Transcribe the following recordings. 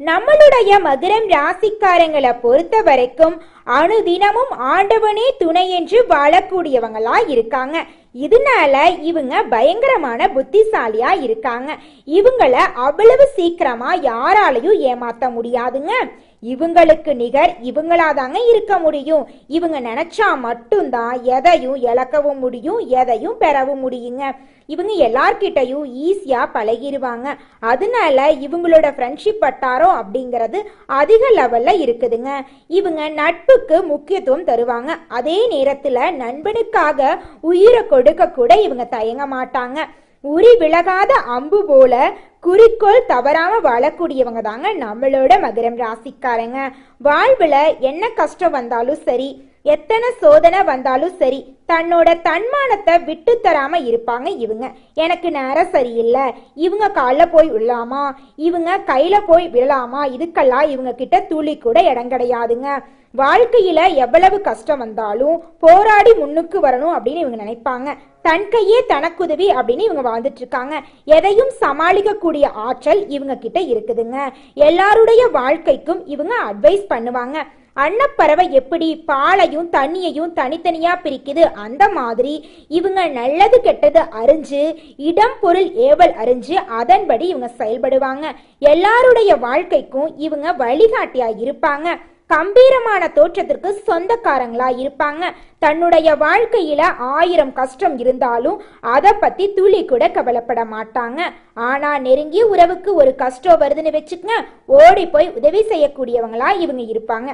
நம்மளுடைய மதுரம் ராசிக்காரங்களை பொறுத்த வரைக்கும் அணுதினமும் ஆண்டவனே துணை என்று வாழக்கூடியவங்களா இருக்காங்க. இதனால இவங்க பயங்கரமான புத்திசாலியா இருக்காங்க. இவங்கள அவ்வளவு சீக்கிரமா யாராலையும் ஏமாத்த முடியாதுங்க. இவங்களுக்கு நிகர் இவங்களாதாங்க இருக்க முடியும். இவங்க நினைச்சா மட்டும்தான் எதையும் இழக்கவும் முடியும் எதையும் பெறவும் முடியுங்க. இவங்க எல்லார்கிட்டையும் ஈஸியா பழகிடுவாங்க அதனால இவங்களோட ஃப்ரெண்ட்ஷிப் வட்டாரம் அப்படிங்கிறது அதிக லெவல்ல இருக்குதுங்க. இவங்க நட்புக்கு முக்கியத்துவம் தருவாங்க. அதே நேரத்துல நண்பனுக்காக உயிரை கொடுக்க கூட இவங்க தயங்க மாட்டாங்க. உரி விலகாத அம்பு போல குறிக்கோள் தவறாம வாழக்கூடியவங்க தாங்க நம்மளோட மகரம் ராசிக்காரங்க. வாழ்வுல என்ன கஷ்டம் வந்தாலும் சரி எத்தனை சோதனை வந்தாலும் சரி தன்னோட தன்மானத்தை விட்டு தராம இருப்பாங்க இவங்க. எனக்கு நேரம் சரியில்லை இவங்க காலில் போய் விழலாமா இவங்க கையில போய் விழலாமா இதுக்கெல்லாம் இவங்க கிட்ட துளி கூட இடம் கிடையாதுங்க. வாழ்க்கையில எவ்வளவு கஷ்டம் வந்தாலும் போராடி முன்னுக்கு வரணும் அப்படின்னு இவங்க நினைப்பாங்க. தன் கையே தனக்குதவி அப்படின்னு இவங்க வாழ்ந்துட்டு இருக்காங்க. எதையும் சமாளிக்கக்கூடிய ஆற்றல் இவங்க கிட்ட இருக்குதுங்க. எல்லாருடைய வாழ்க்கைக்கும் இவங்க அட்வைஸ் பண்ணுவாங்க. அன்னப்பறவை எப்படி பாலையும் தண்ணியையும் தனித்தனியா பிரிக்குது அந்த மாதிரி இவங்க நல்லது கெட்டது அறிஞ்சு இடம் பொருள் ஏவல் அறிஞ்சு அதன்படி இவங்க செயல்படுவாங்க. எல்லாருடைய வாழ்க்கைக்கும் இவங்க வழிகாட்டியா இருப்பாங்க. கம்பீரமான தோற்றத்திற்கு சொந்தக்காரங்களா இருப்பாங்க. தன்னுடைய வாழ்க்கையில ஆயிரம் கஷ்டம் இருந்தாலும் அதை பத்தி துளி கூட கவலைப்பட மாட்டாங்க. ஆனா நெருங்கிய உறவுக்கு ஒரு கஷ்டம் வருதுன்னு வச்சுக்கங்க ஓடி போய் உதவி செய்யக்கூடியவங்களா இவங்க இருப்பாங்க.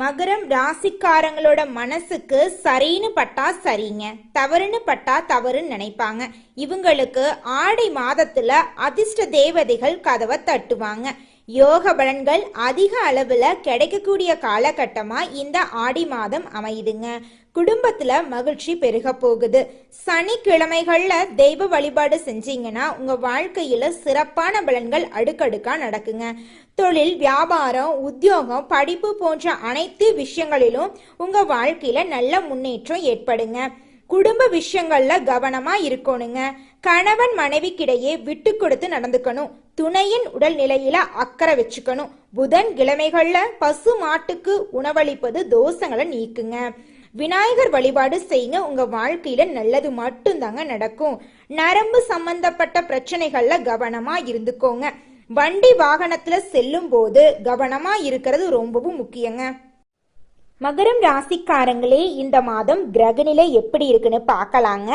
மகரம் ராசிக்காரங்களோட மனசுக்கு சரின்னு பட்டா சரிங்க தவறுன்னு பட்டா தவறுன்னு நினைப்பாங்க. இவங்களுக்கு ஆடி மாதத்துல அதிர்ஷ்ட தேவதைகள் கதவை தட்டுவாங்க. யோக பலன்கள் அதிக அளவில் கிடைக்கக்கூடிய காலகட்டமா இந்த ஆடி மாதம் அமையுதுங்க. குடும்பத்துல மகிழ்ச்சி பெருக போகுது. சனிக்கிழமைகள்ல தெய்வ வழிபாடு செஞ்சீங்கன்னா உங்க வாழ்க்கையில சிறப்பான பலன்கள் அடுக்கடுக்கா நடக்குங்க. தொழில் வியாபாரம் உத்தியோகம் படிப்பு போன்ற அனைத்து விஷயங்களிலும் உங்க வாழ்க்கையில நல்ல முன்னேற்றம் ஏற்படுங்க. குடும்ப விஷயங்கள்ல கவனமா இருக்கணுங்க. கணவன் மனைவிக்கிடையே விட்டு கொடுத்து நடந்துக்கணும். துணையின் உடல்நிலையில அக்கறை வச்சுக்கணும். புதன் கிழமைகள்ல பசு மாட்டுக்கு உணவளிப்பது தோஷங்களை நீக்குங்க. விநாயகர் வழிபாடு செய்யுங்க உங்க வாழ்க்கையில நல்லது மட்டும்தாங்க நடக்கும். நரம்பு சம்பந்தப்பட்ட பிரச்சனைகள்ல கவனமா இருந்துக்கோங்க. வண்டி வாகனத்துல செல்லும் போது கவனமா இருக்கிறது ரொம்பவும் முக்கியங்க. மகரம் ராசிக்காரங்களே இந்த மாதம் கிரகநிலை எப்படி இருக்குன்னு பார்க்கலாங்க.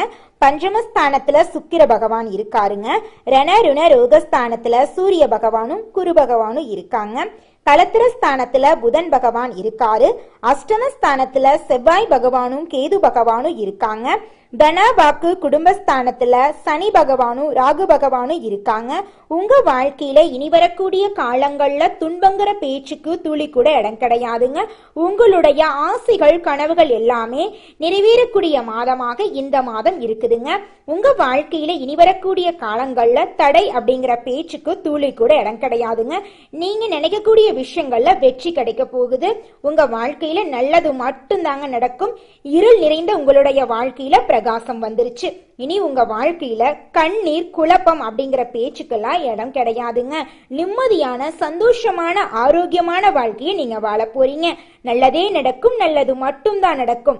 பஞ்சமஸ்தானத்துல சுக்கிர பகவான் இருக்காருங்க. ரண ருண ரோகஸ்தானத்துல சூரிய பகவானும் குரு பகவானும் இருக்காங்க. கலத்திரஸ்தானத்துல புதன் பகவான் இருக்காரு. அஷ்டமஸ்தானத்துல செவ்வாய் பகவானும் கேது பகவானும் இருக்காங்க. தன வாக்கு குடும்பஸ்தானத்துல சனி பகவானும் ராகு பகவானும் இருக்காங்க. உங்க வாழ்க்கையில இனி வரக்கூடிய காலங்கள்ல துன்பங்கிற பேச்சுக்கு துளி கூட இடம் கிடையாதுங்க. உங்களுடைய ஆசைகள் கனவுகள் எல்லாமே நிறைவேறக்கூடிய மாதமாக இந்த மாதம் இருக்குதுங்க. உங்க வாழ்க்கையில இனி வரக்கூடிய காலங்கள்ல தடை அப்படிங்கிற பேச்சுக்கு துளி கூட இடம் கிடையாதுங்க. நீங்க நினைக்கக்கூடிய விஷயங்கள்ல வெற்றி கிடைக்க போகுது. உங்க வாழ்க்கையில நல்லது மட்டும்தாங்க நடக்கும். இருள் நிறைந்த உங்களுடைய வாழ்க்கையில பிரகாசம் வந்துருச்சு. இனி உங்க வாழ்க்கையில கண்ணீர் குழப்பம் அப்படிங்கிற பேச்சுக்கெல்லாம் இடம் கிடையாதுங்க. நிம்மதியான சந்தோஷமான ஆரோக்கியமான வாழ்க்கையை நீங்க வாழ போறீங்க. நல்லதே நடக்கும் நல்லது மட்டும்தான் நடக்கும்.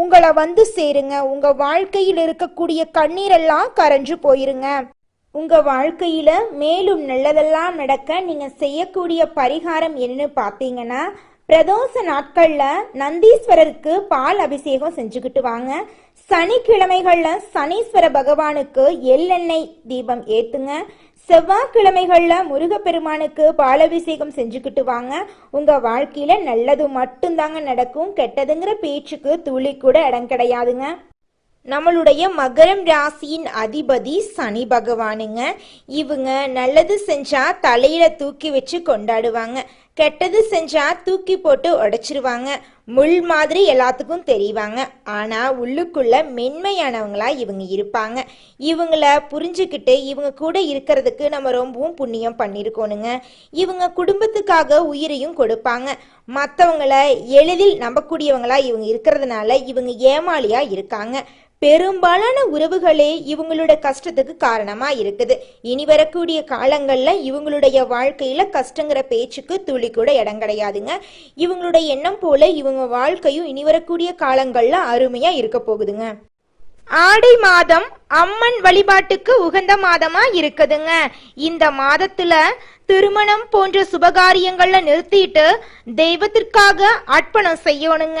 உங்களை வந்து சேருங்க. உங்க வாழ்க்கையில் இருக்கக்கூடிய கண்ணீரெல்லாம் கரைஞ்சு போயிருங்க. உங்க வாழ்க்கையில மேலும் நல்லதெல்லாம் நடக்க நீங்க செய்யக்கூடிய பரிகாரம் என்னன்னு பார்த்தீங்கன்னா பிரதோஷ நாட்கள்ல நந்தீஸ்வரருக்கு பால் அபிஷேகம் செஞ்சுக்கிட்டு வாங்க. சனிக்கிழமைகளில் சனீஸ்வர பகவானுக்கு எள்ளெண்ணெய் தீபம் ஏத்துங்க. செவ்வாய்க்கிழமைகளில் முருகப்பெருமானுக்கு பாலபிஷேகம் செஞ்சுக்கிட்டு வாங்க. உங்கள் வாழ்க்கையில் நல்லது மட்டும்தாங்க நடக்கும். கெட்டதுங்கிற பேச்சுக்கு துளி கூட இடம் கிடையாதுங்க. நம்மளுடைய மகரம் ராசியின் அதிபதி சனி பகவானுங்க. இவங்க நல்லது செஞ்சா தலையில தூக்கி வச்சு கொண்டாடுவாங்க. கெட்டது செஞ்சா தூக்கி போட்டு உடைச்சிருவாங்க. முள் மாதிரி எல்லாத்துக்கும் தெரிவாங்க. ஆனா உள்ளுக்குள்ள மென்மையானவங்களா இவங்க இருப்பாங்க. இவங்கள புரிஞ்சுக்கிட்டு இவங்க கூட இருக்கிறதுக்கு நம்ம ரொம்பவும் புண்ணியம் பண்ணியிருக்கோணுங்க இவங்க குடும்பத்துக்காக உயிரையும் கொடுப்பாங்க. மற்றவங்கள எளிதில் நம்பக்கூடியவங்களா இவங்க இருக்கிறதுனால இவங்க ஏமாளியா இருக்காங்க. பெரும்பாலான உறவுகளே இவங்களோட கஷ்டத்துக்கு காரணமா இருக்குது இனி வரக்கூடிய காலங்கள்ல இவங்களுடைய வாழ்க்கையில கஷ்டங்கிற பேச்சுக்கு துளி கூட இடம் கிடையாதுங்க. இவங்களுடைய எண்ணம் போல இவங்க வாழ்க்கையும் இனி வரக்கூடிய காலங்கள்ல அருமையா இருக்க போகுதுங்க. ஆடி மாதம் அம்மன் வழிபாட்டுக்கு உகந்த மாதமா இருக்குதுங்க. இந்த மாதத்துல திருமணம் போன்ற சுபகாரியங்கள்ல நிறுத்திட்டு தெய்வத்திற்காக அர்ப்பணம் செய்யணுங்க.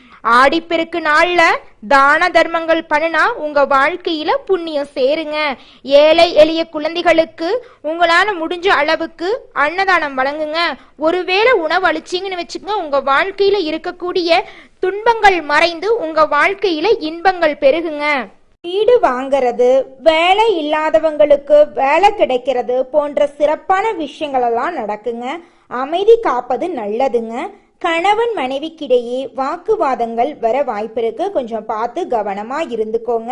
ஆடிப்பெருக்கு நாள்ல தான தர்மங்கள் பண்ணுனா உங்க வாழ்க்கையில புண்ணியம் சேருங்க. ஏழை எளிய குழந்தைகளுக்கு உங்களால முடிஞ்ச அளவுக்கு அன்னதானம் வழங்குங்க. ஒருவேளை உணவு அழிச்சிங்கன்னு வச்சுக்கோங்க உங்க வாழ்க்கையில இருக்கக்கூடிய துன்பங்கள் மறைந்து உங்க வாழ்க்கையில இன்பங்கள் பெருகுங்க. வீடு வாங்குறது வேலை இல்லாதவங்களுக்கு வேலை கிடைக்கிறது போன்ற சிறப்பான விஷயங்கள் எல்லாம் நடக்குங்க. அமைதி காப்பது நல்லதுங்க. கணவன் மனைவிக்கிடையே வாக்குவாதங்கள் வர வாய்ப்பிருக்கு. கொஞ்சம் பார்த்து கவனமா இருந்துக்கோங்க.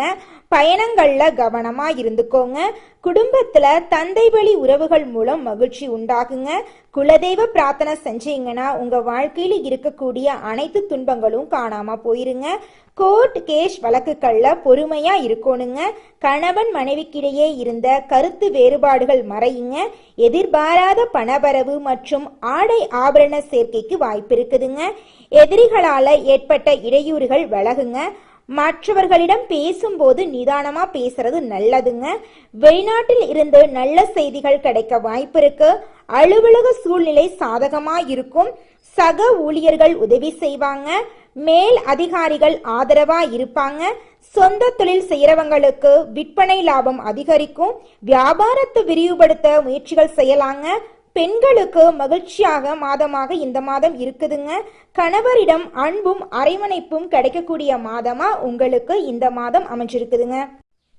பயணங்கள்ல கவனமா இருந்துக்கோங்க. குடும்பத்துல தந்தை வழி உறவுகள் மூலம் மகிழ்ச்சி உண்டாகுங்க. குலதெய்வ பிரார்த்தனை செஞ்சீங்கன்னா உங்க வாழ்க்கையில இருக்கக்கூடிய அனைத்து துன்பங்களும் காணாம போயிருங்க. கோர்ட் கேஷ் வழக்குகள்ல பொறுமையா இருக்கணுங்க. கணவன் மனைவிக்கிடையே இருந்த கருத்து வேறுபாடுகள் மறையுங்க. எதிர்பாராத பணவரவு மற்றும் ஆடை ஆபரண சேர்க்கைக்கு வாய்ப்பு இருக்குதுங்க. எதிரிகளால ஏற்பட்ட இடையூறுகள் விலகுங்க மற்றவர்களிடம் பேசும்போது நிதானமா பேசுறது நல்லதுங்க. வெளிநாட்டில் இருந்து நல்ல செய்திகள் கிடைக்க வாய்ப்பு இருக்கு. அலுவலக சூழ்நிலை சாதகமா இருக்கும். சக ஊழியர்கள் உதவி செய்வாங்க. மேல் அதிகாரிகள் ஆதரவா இருப்பாங்க. சொந்த தொழில் செய்யறவங்களுக்கு விற்பனை லாபம் அதிகரிக்கும். வியாபாரத்தை விரிவுபடுத்த முயற்சிகள் செய்யலாங்க. பெண்களுக்கு மகிழ்ச்சியாக மாதமாக இந்த மாதம் இருக்குதுங்க. கணவரிடம் அன்பும் அரவணைப்பும் கிடைக்கக்கூடிய மாதமா உங்களுக்கு இந்த மாதம் அமைஞ்சிருக்குதுங்க.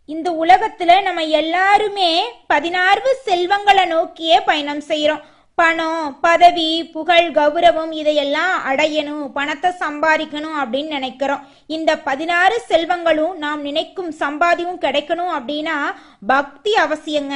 இந்த உலகத்துல நம்ம எல்லாருமே பதினாறு செல்வங்களை நோக்கியே பயணம் செய்யறோம் பணம் பதவி புகழ் கௌரவம் இதையெல்லாம் அடையணும் பணத்தை சம்பாதிக்கணும் அப்படின்னு நினைக்கிறோம். இந்த பதினாறு செல்வங்களும் நாம் நினைக்கும் சம்பாதியும் கிடைக்கணும் அப்படின்னா பக்தி அவசியங்க.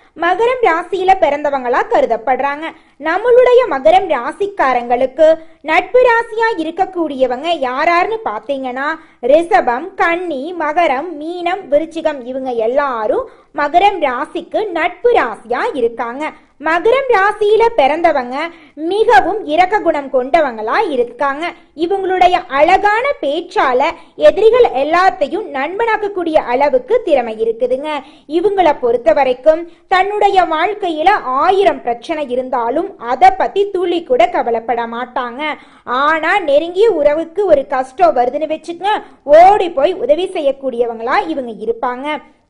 மகரம் ராசியில பிறந்தவங்களா கருதப்படுறாங்க. நம்மளுடைய மகரம் ராசிக்காரங்களுக்கு நட்பு ராசியா இருக்கக்கூடியவங்க யாராருன்னு பாத்தீங்கன்னா ரிஷபம் கன்னி மகரம் மீனம் விருச்சிகம் இவங்க எல்லாரும் மகரம் ராசிக்கு நட்பு ராசியா இருக்காங்க. மகரம் ராசியில பிறந்தவங்க மிகவும் இரக்க குணம் கொண்டவங்களா இருக்காங்க. இவங்களுடைய அழகான பேச்சால எதிரிகள் எல்லாத்தையும் நண்பனாக்கக்கூடிய அளவுக்கு திறமை இருக்குதுங்க. இவங்களை பொறுத்த வரைக்கும் தன்னுடைய வாழ்க்கையில ஆயிரம் பிரச்சனை இருந்தாலும் அதை பத்தி துளி கூட கவலைப்பட மாட்டாங்க. ஆனா நெருங்கிய உறவுக்கு ஒரு கஷ்டம் வருதுன்னு வச்சுக்கங்க ஓடி போய் உதவி செய்யக்கூடியவங்களா இவங்க இருப்பாங்க.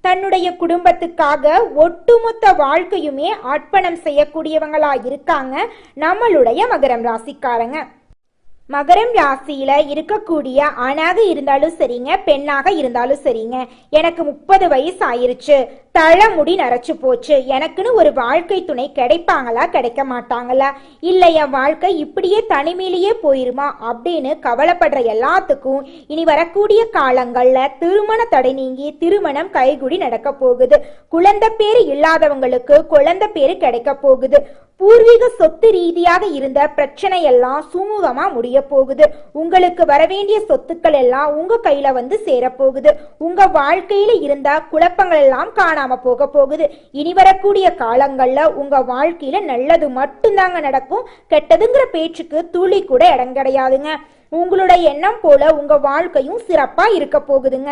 தன்னுடைய குடும்பத்துக்காக ஒட்டுமொத்த வாழ்க்கையுமே அர்ப்பணம் செய்யக்கூடியவங்களா இருக்காங்க நம்மளுடைய மகரம் ராசிக்காரங்க. மகரம் ராசியில இருக்கக்கூடிய ஆணாக இருந்தாலும் சரிங்க பெண்ணாக இருந்தாலும் சரிங்க. எனக்கு முப்பது வயசு ஆயிருச்சு தலைமுடி நரைச்சு போச்சு. எனக்குன்னு ஒரு வாழ்க்கை துணை கிடைப்பாங்களா கிடைக்க மாட்டாங்களா? இல்லை என் வாழ்க்கை இப்படியே தனிமையிலேயே போயிருமா அப்படின்னு கவலைப்படுற எல்லாத்துக்கும் இனி வரக்கூடிய காலங்கள்ல திருமண தடை நீங்கி திருமணம் கைகுடி நடக்க போகுது. குழந்தை பேரு இல்லாதவங்களுக்கு குழந்தை பேரு கிடைக்க போகுது. பூர்வீக சொத்து ரீதியாக இருந்த பிரச்சனை எல்லாம் சுமூகமா முடிய போகுது. உங்களுக்கு வரவேண்டிய சொத்துக்கள் எல்லாம் உங்க கையில வந்து சேரப்போகுது உங்க வாழ்க்கையில இருந்த குழப்பங்கள் எல்லாம் காணாம போக போகுது. இனி வரக்கூடிய காலங்கள்ல உங்க வாழ்க்கையில நல்லது மட்டும்தாங்க நடக்கும். கெட்டதுங்கிற பேச்சுக்கு துளி கூட இடம் கிடையாதுங்க. உங்களுடைய எண்ணம் போல உங்க வாழ்க்கையும் சிறப்பா இருக்க போகுதுங்க.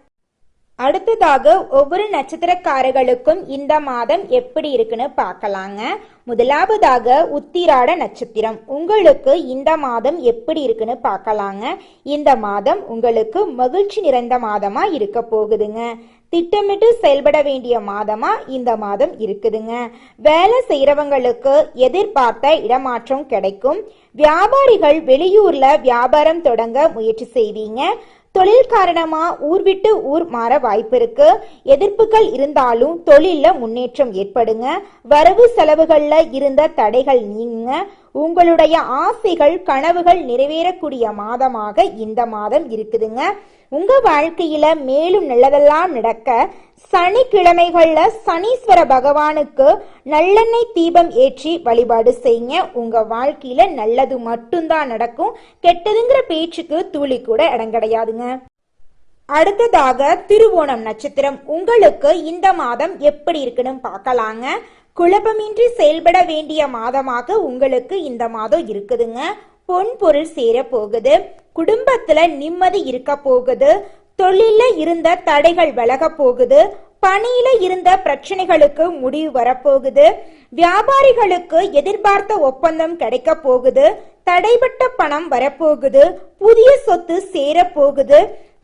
அடுத்ததாக ஒவ்வொரு நட்சத்திரக்காரர்களுக்கும் இந்த மாதம் எப்படி இருக்குன்னு பார்க்கலாங்க. முதலாவதாக உத்திராட நட்சத்திரம். உங்களுக்கு இந்த மாதம் எப்படி இருக்குன்னு பார்க்கலாங்க. இந்த மாதம் உங்களுக்கு மகிழ்ச்சி நிறைந்த மாதமா இருக்க போகுதுங்க. திட்டமிட்டு செயல்பட வேண்டிய மாதமா இந்த மாதம் இருக்குதுங்க. வேலை செய்கிறவங்களுக்கு எதிர்பார்த்த இடமாற்றம் கிடைக்கும். வியாபாரிகள் வெளியூர்ல வியாபாரம் தொடங்க முயற்சி செய்வீங்க. தொழில் காரணமா ஊர் விட்டு ஊர் மாற வாய்ப்பு இருக்கு. எதிர்ப்புகள் இருந்தாலும் தொழில முன்னேற்றம் ஏற்படுங்க. வரவு செலவுகள்ல இருந்த தடைகள் நீங்க உங்களுடைய ஆசைகள் கனவுகள் நிறைவேறக்கூடிய மாதமாக இந்த மாதம் இருக்குதுங்க. உங்க வாழ்க்கையில மேலும் நல்லதெல்லாம் நடக்க சனிக்கிழமைகள்ல சனீஸ்வர பகவானுக்கு நல்லெண்ணெய் தீபம் ஏற்றி வழிபாடு செய்யுங்க. உங்க வாழ்க்கையில நல்லது மட்டும்தான் நடக்கும். கெட்டதுங்கிற பேச்சுக்கு துளி கூட இடம் கிடையாதுங்க அடுத்ததாக திருவோணம் நட்சத்திரம். உங்களுக்கு இந்த மாதம் எப்படி இருக்குன்னு பார்க்கலாங்க. குழப்பமின்றி செயல்பட வேண்டிய மாதமாக உங்களுக்கு இந்த மாதம் இருக்குதுங்க. பொன் பொருள் சேர போகுது. குடும்பத்துல நிம்மதி இருக்க போகுது. தொழில இருந்த தடைகள் விலக போகுது. பணியில இருந்த பிரச்சனைகளுக்கு முடிவு வரப்போகுது. வியாபாரிகளுக்கு எதிர்பார்த்த ஒப்பந்தம் கிடைக்க போகுது. தடைபட்ட பணம் வரப்போகுது. புதிய சொத்து சேர போகுது.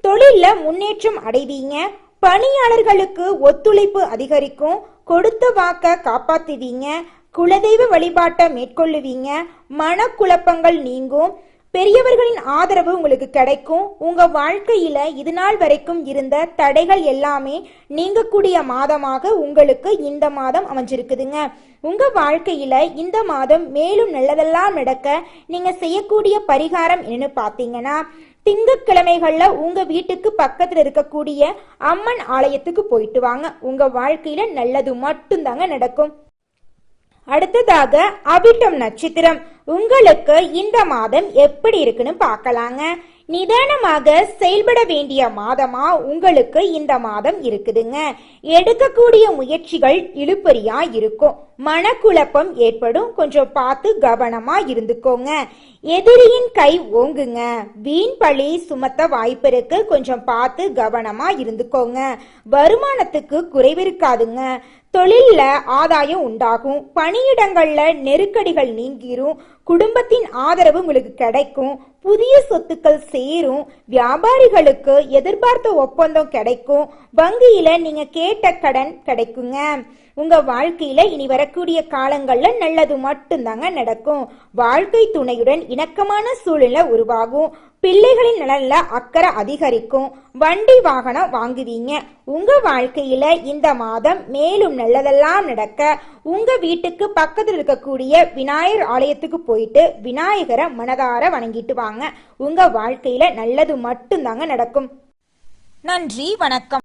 தொழில முன்னேற்றம் அடைவீங்க. பணியாளர்களுக்கு ஒத்துழைப்பு அதிகரிக்கும். கொடுத்த வாக்க காப்பாத்துவீங்க குலதெய்வ வழிபாட்டை மேற்கொள்ளுவீங்க. மனக்குழப்பங்கள் நீங்கும். பெரியவர்களின் ஆதரவு உங்களுக்கு கிடைக்கும். உங்க வாழ்க்கையில இது நாள் வரைக்கும் இருந்த தடைகள் எல்லாமே நீங்கக்கூடிய மாதமாக உங்களுக்கு இந்த மாதம் அமைஞ்சிருக்குதுங்க. உங்க வாழ்க்கையில இந்த மாதம் மேலும் நல்லதெல்லாம் நடக்க நீங்க செய்யக்கூடிய பரிகாரம் என்னன்னு பாத்தீங்கன்னா திங்கக்கிழமைகள்ல உங்க வீட்டுக்கு பக்கத்துல இருக்கக்கூடிய அம்மன் ஆலயத்துக்கு போயிட்டு வாங்க. உங்க வாழ்க்கையில நல்லது மட்டும்தாங்க நடக்கும். அடுத்ததாக அபிட்டம் நட்சத்திரம். உங்களுக்கு இந்த மாதம் எப்படி இருக்குன்னு பார்க்கலாங்க. நிதானமாக செயல்பட வேண்டிய மாதமா உங்களுக்கு இந்த மாதம் இருக்குதுங்க. எடுக்கக்கூடிய முயற்சிகள் இழுப்பறியா இருக்கும். மனக்குழப்பம் ஏற்படும். கொஞ்சம் பார்த்து கவனமா இருந்துக்கோங்க. எதிரியின் கை ஓங்குங்க. வீண் பழி சுமத்த வாய்ப்பிருக்கு கொஞ்சம் பார்த்து கவனமா இருந்துக்கோங்க. வருமானத்துக்கு குறைவு இருக்காதுங்க. தொழில்ல ஆதாயம் உண்டாகும். பணியிடங்கள்ல நெருக்கடிகள் நீங்கிரும். குடும்பத்தின் ஆதரவு உங்களுக்கு கிடைக்கும். புதிய சொத்துக்கள் சேரும் வியாபாரிகளுக்கு எதிர்பார்த்த ஒப்பந்தம் கிடைக்கும் வங்கியில நீங்க கேட்ட கடன் கிடைக்குங்க. உங்க வாழ்க்கையில இனி வரக்கூடிய காலங்கள்ல நல்லது மட்டும்தாங்க நடக்கும். வாழ்க்கை துணையுடன் இணக்கமான சூழ்நிலை உருவாகும். பிள்ளைகளின் நலன்ல அக்கறை அதிகரிக்கும். வண்டி வாகனம் வாங்குவீங்க. உங்க வாழ்க்கையில இந்த மாதம் மேலும் நல்லதெல்லாம் நடக்க உங்க வீட்டுக்கு பக்கத்தில் இருக்கக்கூடிய விநாயகர் ஆலயத்துக்கு போயிட்டு விநாயகரை மனதார வணங்கிட்டு வாங்க. உங்க வாழ்க்கையில நல்லது மட்டும்தாங்க நடக்கும். நன்றி வணக்கம்.